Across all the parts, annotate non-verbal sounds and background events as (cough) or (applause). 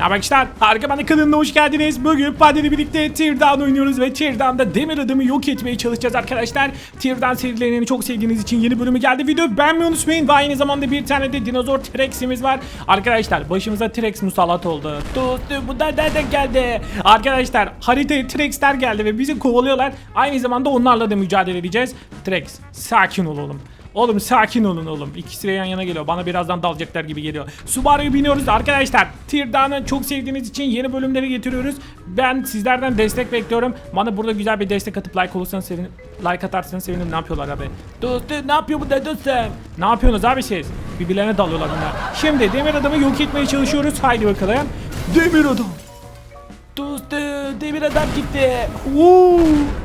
Arkadaşlar harika bana kanalına hoş geldiniz. Bugün Paddy'le birlikte Teardown oynuyoruz ve Teardown'da demir adamı yok etmeye çalışacağız arkadaşlar. Teardown serilerini çok sevdiğiniz için yeni bölümü geldi. Video beğenmeyi unutmayın ve aynı zamanda bir tane de dinozor T-Rex'imiz var. Arkadaşlar başımıza T-Rex musallat oldu. Dostum bu da nereden geldi? Arkadaşlar haritaya T-Rex'ler geldi ve bizi kovalıyorlar. Aynı zamanda onlarla da mücadele edeceğiz. T-Rex sakin ol oğlum. Sakin olun oğlum. İkisi de yan yana geliyor. Bana birazdan dalacaklar gibi geliyor. Subaru'yu biniyoruz arkadaşlar. Teardown'ı çok sevdiğiniz için yeni bölümleri getiriyoruz. Ben sizlerden destek bekliyorum. Bana burada güzel bir destek atıp like olursanız sevinirim. Like atarsanız sevinirim. Ne yapıyorlar abi? Dostum ne yapıyor bu da? Ne yapıyorsunuz abi siz? Birbirlerine dalıyorlar bunlar. Şimdi demir adamı yok etmeye çalışıyoruz. Haydi bakalım. Demir adam. Demir adam gitti. Oo,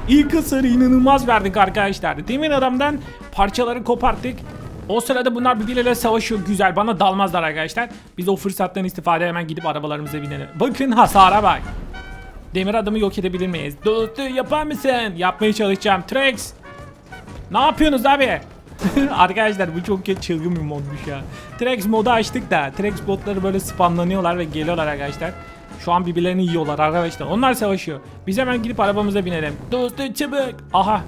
ilk hasarı inanılmaz verdik arkadaşlar. Demir adamdan parçaları koparttık. O sırada bunlar birbirleriyle savaşıyor. Güzel bana dalmazlar arkadaşlar. Biz o fırsattan istifade hemen gidip arabalarımıza binelim. Bakın hasara bak. Demir adamı yok edebilir miyiz? Dostum yapar mısın? Yapmaya çalışacağım. Trex. Ne yapıyorsunuz abi? (laughs) Arkadaşlar bu çok kötü çılgın bir modmuş ya. Trex modu açtık da Trex botları böyle spamlanıyorlar ve geliyorlar arkadaşlar. Şu an birbirlerini yiyorlar arkadaşlar. Onlar savaşıyor. Biz hemen gidip arabamıza binelim. Dostum çabuk. Aha.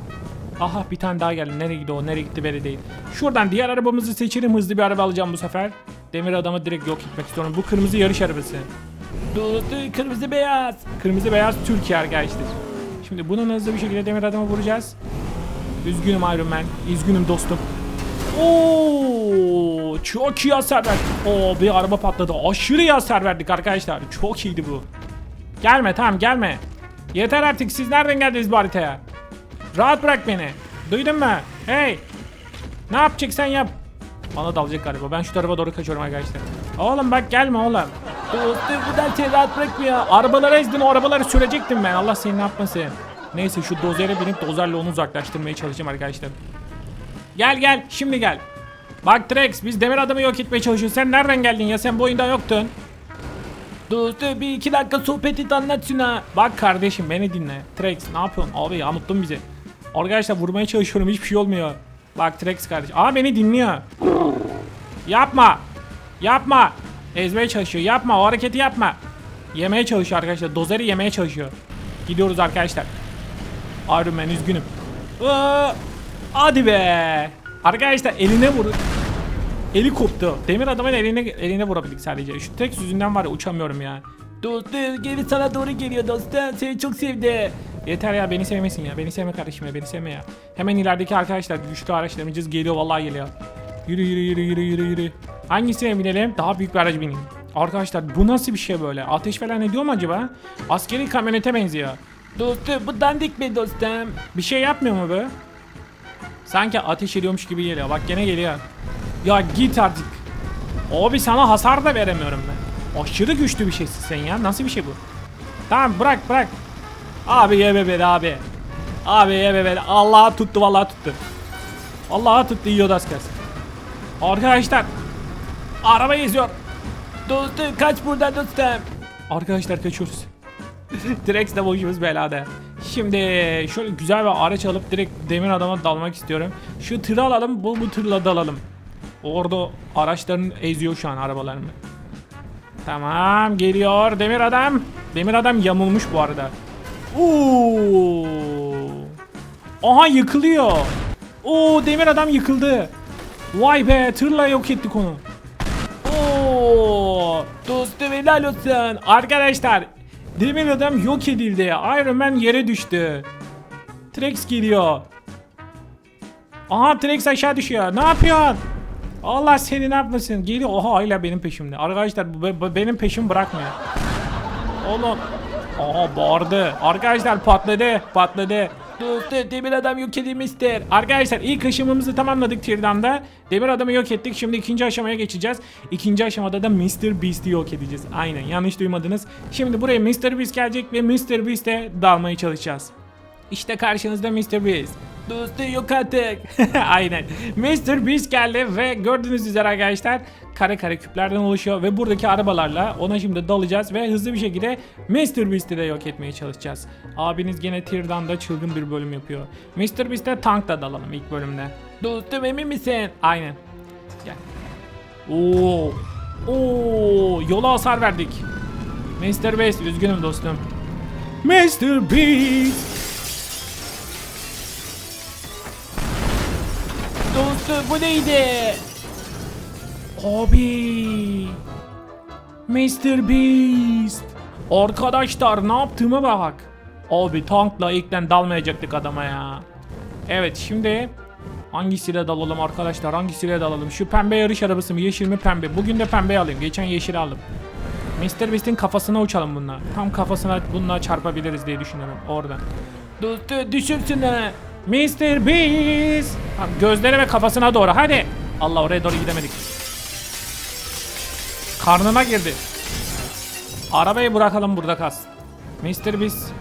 Aha bir tane daha geldi. Nereye gitti o? Nereye gitti belli değil. Şuradan diğer arabamızı seçelim. Hızlı bir araba alacağım bu sefer. Demir adamı direkt yok etmek istiyorum. Bu kırmızı yarış arabası. Dostum kırmızı beyaz. Kırmızı beyaz Türkiye arkadaşlar. Şimdi bunu hızlı bir şekilde demir adamı vuracağız. Üzgünüm Iron Man. Üzgünüm dostum. Oo, çok iyi hasar verdik. Oo, bir araba patladı. Aşırı iyi hasar verdik arkadaşlar. Çok iyiydi bu. Gelme tamam gelme. Yeter artık siz nereden geldiniz bu haritaya? Rahat bırak beni. Duydun mu? Hey. Ne yapacaksan yap. Bana dalacak galiba. Ben şu tarafa doğru kaçıyorum arkadaşlar. Oğlum bak gelme oğlum. Buradan seni rahat bırakmıyor. Arabaları ezdin o arabaları sürecektim ben. Allah seni ne yapmasın. Neyse şu dozere binip dozerle onu uzaklaştırmaya çalışacağım arkadaşlar. Gel gel şimdi gel. Bak Trex biz demir adamı yok etmeye çalışıyoruz. Sen nereden geldin ya sen bu oyunda yoktun. Dostum bir iki dakika sohbet et anlat şuna. Bak kardeşim beni dinle. Trex ne yapıyorsun? Abi yamuttun bizi. Arkadaşlar vurmaya çalışıyorum hiçbir şey olmuyor. Bak Trex kardeş. Aa beni dinliyor. Yapma. Yapma. Ezmeye çalışıyor. Yapma o hareketi yapma. Yemeye çalışıyor arkadaşlar. Dozeri yemeye çalışıyor. Gidiyoruz arkadaşlar. Iron Man üzgünüm. Aa, hadi be. Arkadaşlar eline vurun. Eli koptu. Demir adamın eline eline vurabildik sadece. Şu tek yüzünden var ya uçamıyorum ya. Dostum geri sana doğru geliyor dostum. Seni çok sevdi. Yeter ya beni sevmesin ya. Beni sevme kardeşim ya. Beni sevme ya. Hemen ilerideki arkadaşlar güçlü araçlarımız geliyor vallahi geliyor. Yürü yürü yürü yürü yürü yürü. Hangisine binelim? Daha büyük bir araca bineyim. Arkadaşlar bu nasıl bir şey böyle? Ateş falan ediyor mu acaba? Askeri kamyonete benziyor. Dostum bu dandik mi dostum? Bir şey yapmıyor mu bu? Sanki ateş ediyormuş gibi geliyor. Bak gene geliyor. Ya git artık. Abi sana hasar da veremiyorum ben. Aşırı güçlü bir şeysin sen ya. Nasıl bir şey bu? Tamam bırak bırak. Abi ye be be abi. Abi ye be be. Allah'a tuttu vallahi tuttu. Allah'a tuttu yiyordu az kalsın. Arkadaşlar. Araba eziyor. Dostum kaç buradan dostum. Arkadaşlar kaçıyoruz. (laughs) Direkt de boşumuz belada. Şimdi şöyle güzel bir araç alıp direkt demir adama dalmak istiyorum. Şu tırı alalım, bu bu tırla dalalım. Orada araçların eziyor şu an arabalarını. Tamam geliyor demir adam. Demir adam yamulmuş bu arada. Oo. Aha yıkılıyor. Oo demir adam yıkıldı. Vay be tırla yok ettik onu. Oo, dostum helal olsun. Arkadaşlar demir adam yok edildi. Iron Man yere düştü. Trex geliyor. Aha Trex aşağı düşüyor. Ne yapıyorsun? Allah seni ne yapmasın? Geliyor. Oha hala benim peşimde. Arkadaşlar bu, bu- benim peşim bırakmıyor. Oğlum. Aha bağırdı. Arkadaşlar patladı. Patladı. Demir adam yok edilmiştir. Arkadaşlar ilk aşamamızı tamamladık Tirdan'da. Demir adamı yok ettik. Şimdi ikinci aşamaya geçeceğiz. İkinci aşamada da Mr. Beast'i yok edeceğiz. Aynen yanlış duymadınız. Şimdi buraya Mr. Beast gelecek ve Mr. Beast'e dalmaya çalışacağız. İşte karşınızda Mr. Beast. Dostum yok artık. (laughs) Aynen. Mr. Beast geldi ve gördüğünüz üzere arkadaşlar kare kare küplerden oluşuyor ve buradaki arabalarla ona şimdi dalacağız ve hızlı bir şekilde Mr. Beast'i de yok etmeye çalışacağız. Abiniz gene Tier'dan da çılgın bir bölüm yapıyor. Mr. Beast'e tankla dalalım ilk bölümde. Dostum emin misin? Aynen. Gel. Oo. Oo, yola hasar verdik. Mr. Beast üzgünüm dostum. Mr. Beast. Dostum bu neydi? Abi. Mr. Beast. Arkadaşlar ne yaptığıma bak. Abi tankla ilkten dalmayacaktık adama ya. Evet şimdi hangisiyle dalalım arkadaşlar hangisiyle dalalım? Şu pembe yarış arabası mı yeşil mi pembe? Bugün de pembe alayım. Geçen yeşil aldım. Mr. Beast'in kafasına uçalım bununla. Tam kafasına bununla çarpabiliriz diye düşünüyorum oradan. Düşürsün. Mr. Beast. Tamam, gözleri ve kafasına doğru hadi. Allah oraya doğru gidemedik. Karnına girdi. Arabayı bırakalım burada kalsın. Mr. Beast.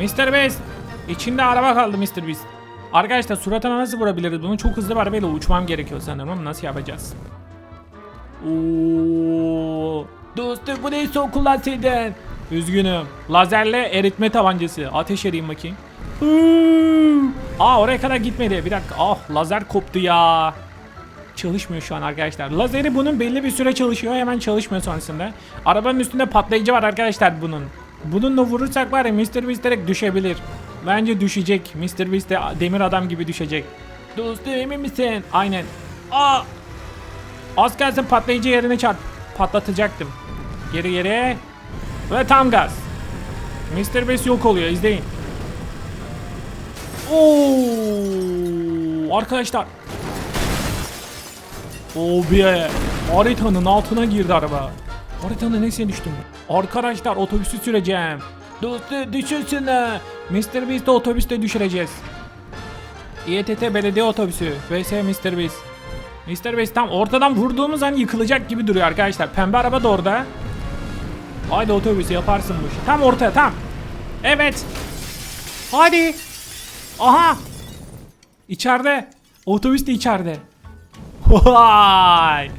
Mr. Beast. İçinde araba kaldı Mr. Beast. Arkadaşlar suratına nasıl vurabiliriz? Bunu çok hızlı bir arabayla uçmam gerekiyor sanırım ama nasıl yapacağız? Oo. Dostum bu ne son kullansaydın? Üzgünüm. Lazerle eritme tabancası. Ateş edeyim bakayım. Aa oraya kadar gitmedi. Bir dakika. Ah lazer koptu ya. Çalışmıyor şu an arkadaşlar. Lazeri bunun belli bir süre çalışıyor. Hemen çalışmıyor sonrasında. Arabanın üstünde patlayıcı var arkadaşlar bunun. Bununla vurursak var ya Mr. Beast direkt düşebilir. Bence düşecek. Mr. Beast de demir adam gibi düşecek. Dostum emin misin? Aynen. Aa! Az gelsin patlayıcı yerine çarp. Patlatacaktım. Geri geri. Ve tam gaz. Mr. Beast yok oluyor izleyin. Oo! Arkadaşlar. Oo bir haritanın altına girdi araba. Haritanın nesine düştüm? Arkadaşlar otobüsü süreceğim. Dostu düşünsene. Mr. Beast'i otobüste düşüreceğiz. İETT belediye otobüsü vs Mr. Beast. Mr. Beast tam ortadan vurduğumuz an yıkılacak gibi duruyor arkadaşlar. Pembe araba da orada. Haydi otobüs yaparsın bu işi. Tam ortaya tam. Evet. Hadi. Aha. İçeride. Otobüs de içeride. Vay.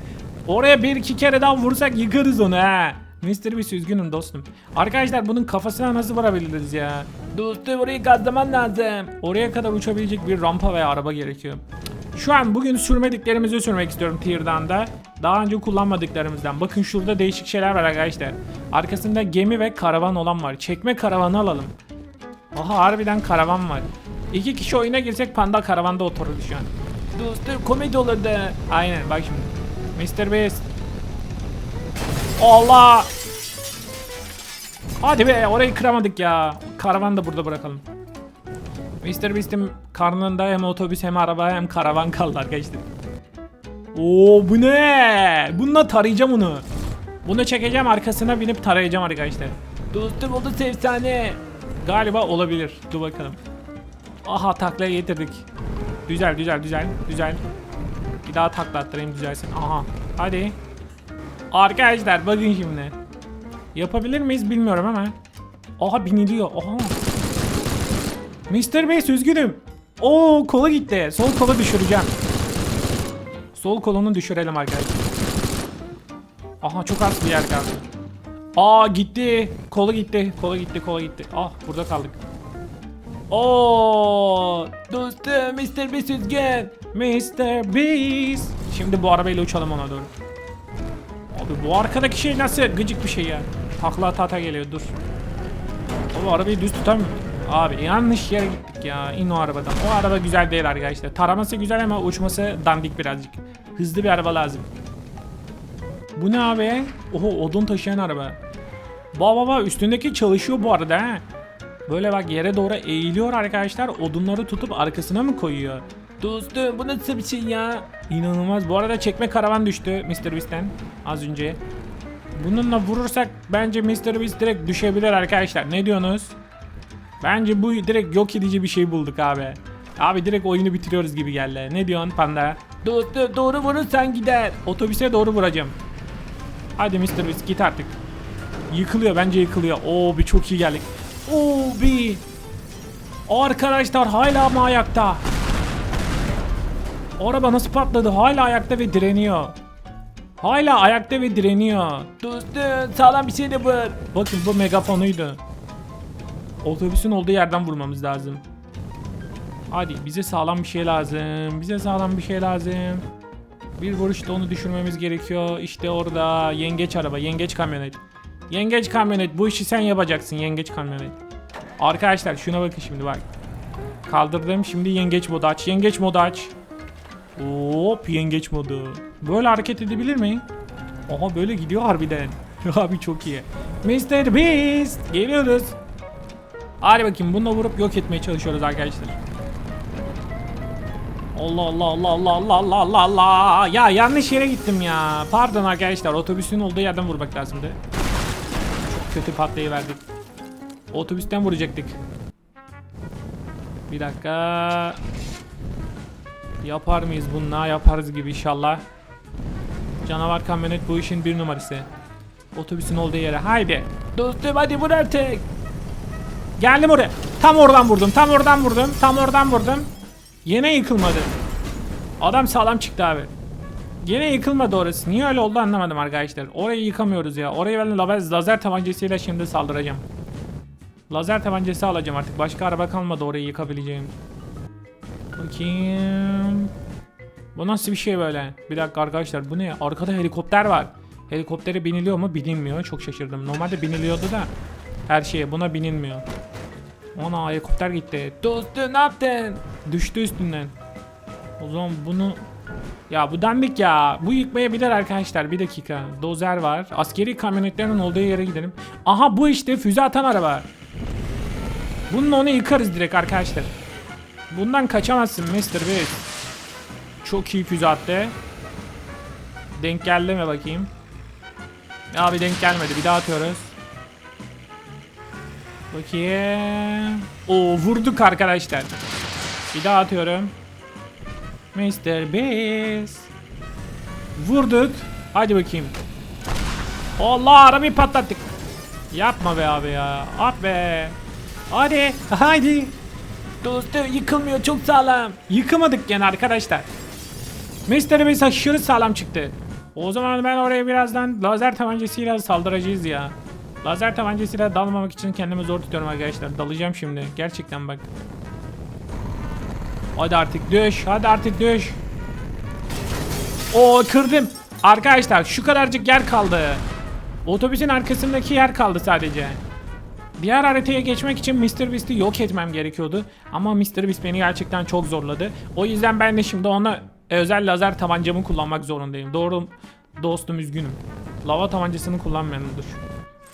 Oraya bir iki kere daha vursak yıkarız onu ha. Mr. Beast üzgünüm dostum. Arkadaşlar bunun kafasına nasıl vurabiliriz ya? Dostum orayı gazlaman lazım. Oraya kadar uçabilecek bir rampa veya araba gerekiyor. Şu an bugün sürmediklerimizi sürmek istiyorum Tier'dan da. Daha önce kullanmadıklarımızdan. Bakın şurada değişik şeyler var arkadaşlar. Arkasında gemi ve karavan olan var. Çekme karavanı alalım. Aha harbiden karavan var. İki kişi oyuna girsek panda karavanda otururdu şu an. Dostum komedi olurdu. Aynen bak şimdi. Mr. Beast. Allah. Hadi be orayı kıramadık ya. Karavan da burada bırakalım. Mr. Beast'in karnında hem otobüs hem araba hem karavan kaldı arkadaşlar. Oo bu ne? Bununla tarayacağım onu. Bunu çekeceğim arkasına binip tarayacağım arkadaşlar. Dostum oldu efsane. Galiba olabilir. Dur bakalım. Aha taklaya getirdik. Güzel güzel güzel güzel. Bir daha takla attırayım düzelsin. Aha hadi. Arkadaşlar bakın şimdi. Yapabilir miyiz bilmiyorum ama. Aha biniliyor. Aha. Mr. Beast üzgünüm. Oo kola gitti. Sol kola düşüreceğim. Sol kolunu düşürelim arkadaşlar. Aha çok az bir yer kaldı. Aa gitti. Kolu gitti. Kola gitti. Kola gitti. Ah burada kaldık. Oo dostum Mr. Beast üzgün. Mr. Beast. Şimdi bu arabayla uçalım ona doğru. Abi bu arkadaki şey nasıl gıcık bir şey ya. Takla tata geliyor dur. Abi arabayı düz tutamıyorum. Abi yanlış yere gittik ya. İn o arabadan. O araba güzel değil arkadaşlar. Taraması güzel ama uçması dandik birazcık. Hızlı bir araba lazım. Bu ne abi? Oho odun taşıyan araba. Baba baba üstündeki çalışıyor bu arada ha. Böyle bak yere doğru eğiliyor arkadaşlar. Odunları tutup arkasına mı koyuyor? Dostum bu nasıl bir şey ya? İnanılmaz. Bu arada çekme karavan düştü Mr. Beast'ten az önce. Bununla vurursak bence Mr. Beast direkt düşebilir arkadaşlar. Ne diyorsunuz? Bence bu direkt yok edici bir şey bulduk abi. Abi direkt oyunu bitiriyoruz gibi geldi. Ne diyorsun panda? Dostum doğru vurursan gider. Otobüse doğru vuracağım. Hadi Mr. Beast git artık. Yıkılıyor bence yıkılıyor. Oo bir çok iyi geldik. Bir. Arkadaşlar hala mı ayakta? Araba nasıl patladı? Hala ayakta ve direniyor. Hala ayakta ve direniyor. Dostum sağlam bir şey de bu. Bakın bu megafonuydu. Otobüsün olduğu yerden vurmamız lazım. Hadi bize sağlam bir şey lazım. Bize sağlam bir şey lazım. Bir vuruşta onu düşürmemiz gerekiyor. İşte orada yengeç araba, yengeç kamyonet. Yengeç kamyonet bu işi sen yapacaksın yengeç kamyonet. Arkadaşlar şuna bakın şimdi bak. Kaldırdım şimdi yengeç modu aç. Yengeç modu aç. Hop yengeç modu. Böyle hareket edebilir mi? Aha böyle gidiyor harbiden. (laughs) Abi çok iyi. Mr. Beast geliyoruz. Hadi bakayım bununla vurup yok etmeye çalışıyoruz arkadaşlar. Allah Allah Allah Allah Allah Allah Allah Allah Ya yanlış yere gittim ya Pardon arkadaşlar otobüsün olduğu yerden vurmak lazımdı kötü patlayıverdik. Otobüsten vuracaktık. Bir dakika. Yapar mıyız bununla yaparız gibi inşallah. Canavar kamyonet bu işin bir numarası. Otobüsün olduğu yere. Haydi. Dostum hadi vur artık. Geldim oraya. Tam oradan vurdum tam oradan vurdum Tam oradan vurdum. Yine yıkılmadı. Adam sağlam çıktı abi. Yine yıkılmadı orası. Niye öyle oldu anlamadım arkadaşlar. Orayı yıkamıyoruz ya. Orayı ben lazer, lazer tabancasıyla şimdi saldıracağım. Lazer tabancası alacağım artık. Başka araba kalmadı orayı yıkabileceğim. Bakayım. Bu nasıl bir şey böyle? Bir dakika arkadaşlar bu ne? Arkada helikopter var. Helikoptere biniliyor mu? Binilmiyor. Çok şaşırdım. Normalde biniliyordu da her şeye buna binilmiyor. Ona helikopter gitti. Dostum ne yaptın? Düştü üstünden. O zaman bunu... Ya bu dandik ya. Bu yıkmayabilir arkadaşlar. Bir dakika. Dozer var. Askeri kamyonetlerin olduğu yere gidelim. Aha bu işte füze atan araba. Bununla onu yıkarız direkt arkadaşlar. Bundan kaçamazsın Mr. Beast. Çok iyi füze attı. Denk geldi mi bakayım? Abi denk gelmedi. Bir daha atıyoruz. Bakayım. Oo vurduk arkadaşlar. Bir daha atıyorum. Mr. Beast. Vurduk. Hadi bakayım. Allah arabayı patlattık. Yapma be abi ya. At be. Hadi. (laughs) Hadi. Dostum yıkılmıyor çok sağlam. Yıkamadık gene arkadaşlar. Mr. Beast aşırı sağlam çıktı. O zaman ben oraya birazdan lazer tabancasıyla saldıracağız ya. Lazer tabancasıyla dalmamak için kendimi zor tutuyorum arkadaşlar. Dalacağım şimdi. Gerçekten bak. Hadi artık düş. Hadi artık düş. Oo kırdım. Arkadaşlar şu kadarcık yer kaldı. Otobüsün arkasındaki yer kaldı sadece. Diğer haritaya geçmek için Mr. Beast'i yok etmem gerekiyordu. Ama Mr. Beast beni gerçekten çok zorladı. O yüzden ben de şimdi ona özel lazer tabancamı kullanmak zorundayım. Doğru dostum üzgünüm. Lava tabancasını kullanmayalım dur.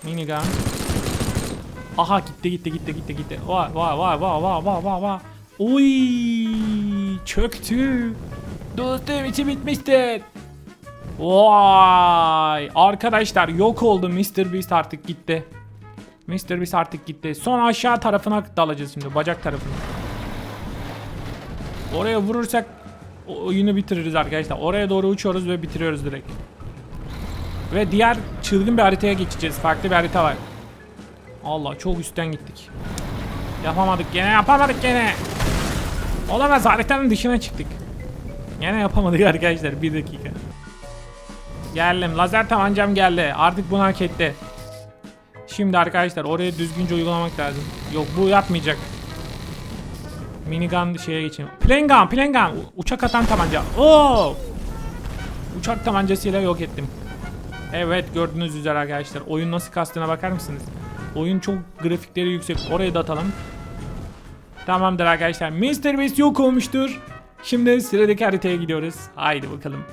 Minigun. Aha gitti gitti gitti gitti gitti. Vay vay vay vay vay vay vay vay. Oy çöktü. Dostum içi bitmiştir. Vay arkadaşlar yok oldu Mr. Beast artık gitti. Mr. Beast artık gitti. Son aşağı tarafına dalacağız şimdi bacak tarafına. Oraya vurursak oyunu bitiririz arkadaşlar. Oraya doğru uçuyoruz ve bitiriyoruz direkt. Ve diğer çılgın bir haritaya geçeceğiz. Farklı bir harita var. Allah çok üstten gittik. Yapamadık gene yapamadık gene. Olamaz haritanın dışına çıktık. Gene yapamadık (laughs) arkadaşlar bir dakika. Geldim lazer tabancam geldi artık bunu hak etti. Şimdi arkadaşlar oraya düzgünce uygulamak lazım. Yok bu yapmayacak. Minigun şeye geçeyim. Plengun. U- Uçak atan tabanca. Oo! Uçak tabancasıyla yok ettim. Evet gördüğünüz üzere arkadaşlar. Oyun nasıl kastına bakar mısınız? Oyun çok grafikleri yüksek. Oraya da atalım. Tamamdır arkadaşlar. Mr. Beast yok olmuştur. Şimdi sıradaki haritaya gidiyoruz. Haydi bakalım.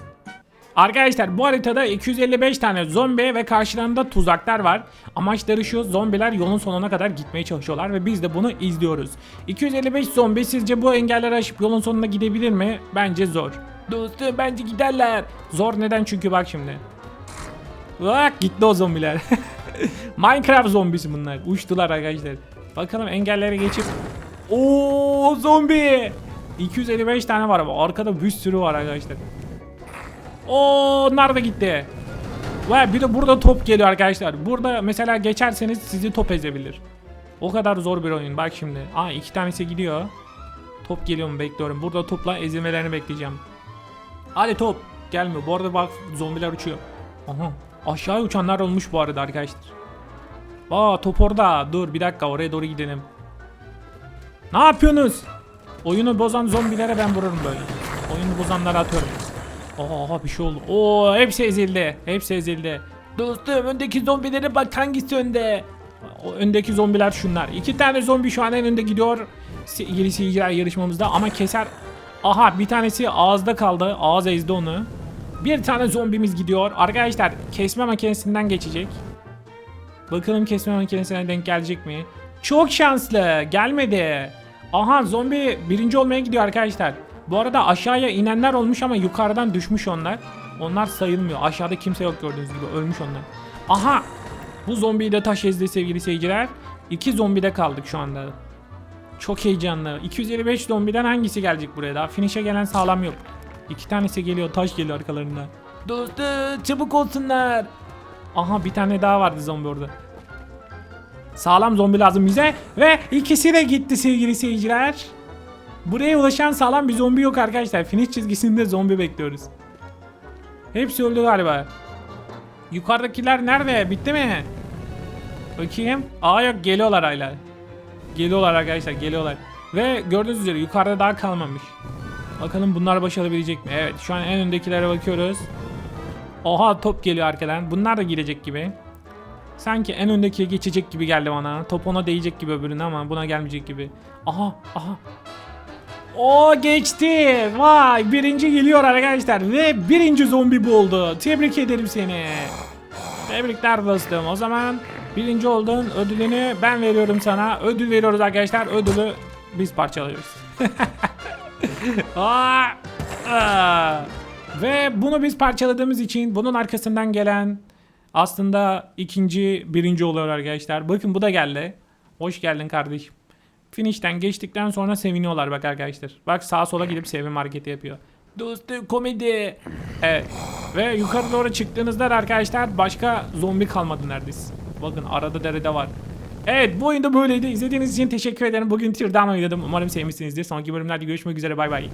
Arkadaşlar bu haritada 255 tane zombi ve karşılarında tuzaklar var. Amaçları şu zombiler yolun sonuna kadar gitmeye çalışıyorlar ve biz de bunu izliyoruz. 255 zombi sizce bu engelleri aşıp yolun sonuna gidebilir mi? Bence zor. Dostum bence giderler. Zor neden çünkü bak şimdi. Bak gitti o zombiler. (laughs) Minecraft zombisi bunlar. Uçtular arkadaşlar. Bakalım engellere geçip. Oo zombi. 255 tane var ama arkada bir sürü var arkadaşlar. Oo onlar da gitti. Ve bir de burada top geliyor arkadaşlar. Burada mesela geçerseniz sizi top ezebilir. O kadar zor bir oyun. Bak şimdi. Aa iki tanesi gidiyor. Top geliyor mu bekliyorum. Burada topla ezilmelerini bekleyeceğim. Hadi top. Gelmiyor. Bu arada bak zombiler uçuyor. Aha. Aşağı uçanlar olmuş bu arada arkadaşlar. Aa top orada. Dur bir dakika oraya doğru gidelim. Ne yapıyorsunuz? Oyunu bozan zombilere ben vururum böyle. Oyunu bozanlara atıyorum. Aa bir şey oldu. Oo hepsi ezildi. Hepsi ezildi. Dostum öndeki zombilere bak hangisi önde? O öndeki zombiler şunlar. İki tane zombi şu an en önde gidiyor. Sevgili seyirciler yarışmamızda ama keser. Aha bir tanesi ağızda kaldı. Ağız ezdi onu. Bir tane zombimiz gidiyor. Arkadaşlar kesme makinesinden geçecek. Bakalım kesme makinesine denk gelecek mi? Çok şanslı. Gelmedi. Aha zombi birinci olmaya gidiyor arkadaşlar. Bu arada aşağıya inenler olmuş ama yukarıdan düşmüş onlar. Onlar sayılmıyor. Aşağıda kimse yok gördüğünüz gibi. Ölmüş onlar. Aha! Bu zombiyi de taş ezdi sevgili seyirciler. İki zombide kaldık şu anda. Çok heyecanlı. 255 zombiden hangisi gelecek buraya? Daha finish'e gelen sağlam yok. İki tanesi geliyor. Taş geliyor arkalarından. Dostum çabuk olsunlar. Aha bir tane daha vardı zombi orada. Sağlam zombi lazım bize. Ve ikisi de gitti sevgili seyirciler. Buraya ulaşan sağlam bir zombi yok arkadaşlar. Finish çizgisinde zombi bekliyoruz. Hepsi öldü galiba. Yukarıdakiler nerede? Bitti mi? Bakayım. Aa yok geliyorlar hala. Geliyorlar arkadaşlar geliyorlar. Ve gördüğünüz üzere yukarıda daha kalmamış. Bakalım bunlar başarabilecek mi? Evet şu an en öndekilere bakıyoruz. Oha top geliyor arkadan. Bunlar da girecek gibi. Sanki en öndekiye geçecek gibi geldi bana. Top ona değecek gibi öbürüne ama buna gelmeyecek gibi. Aha aha. O geçti. Vay birinci geliyor arkadaşlar. Ve birinci zombi bu oldu. Tebrik ederim seni. Tebrikler dostum. O zaman birinci oldun. Ödülünü ben veriyorum sana. Ödül veriyoruz arkadaşlar. Ödülü biz parçalıyoruz. (laughs) Ve bunu biz parçaladığımız için bunun arkasından gelen aslında ikinci birinci oluyor arkadaşlar. Bakın bu da geldi. Hoş geldin kardeşim. Finish'ten geçtikten sonra seviniyorlar bak arkadaşlar. Bak sağa sola gidip sevim hareketi yapıyor. Dostum komedi. Evet. Ve yukarı doğru çıktığınızda da arkadaşlar başka zombi kalmadı neredeyse. Bakın arada derede var. Evet bu oyunda böyleydi. İzlediğiniz için teşekkür ederim. Bugün Teardown oynadım. Umarım sevmişsinizdir. Sonraki bölümlerde görüşmek üzere. Bay bay.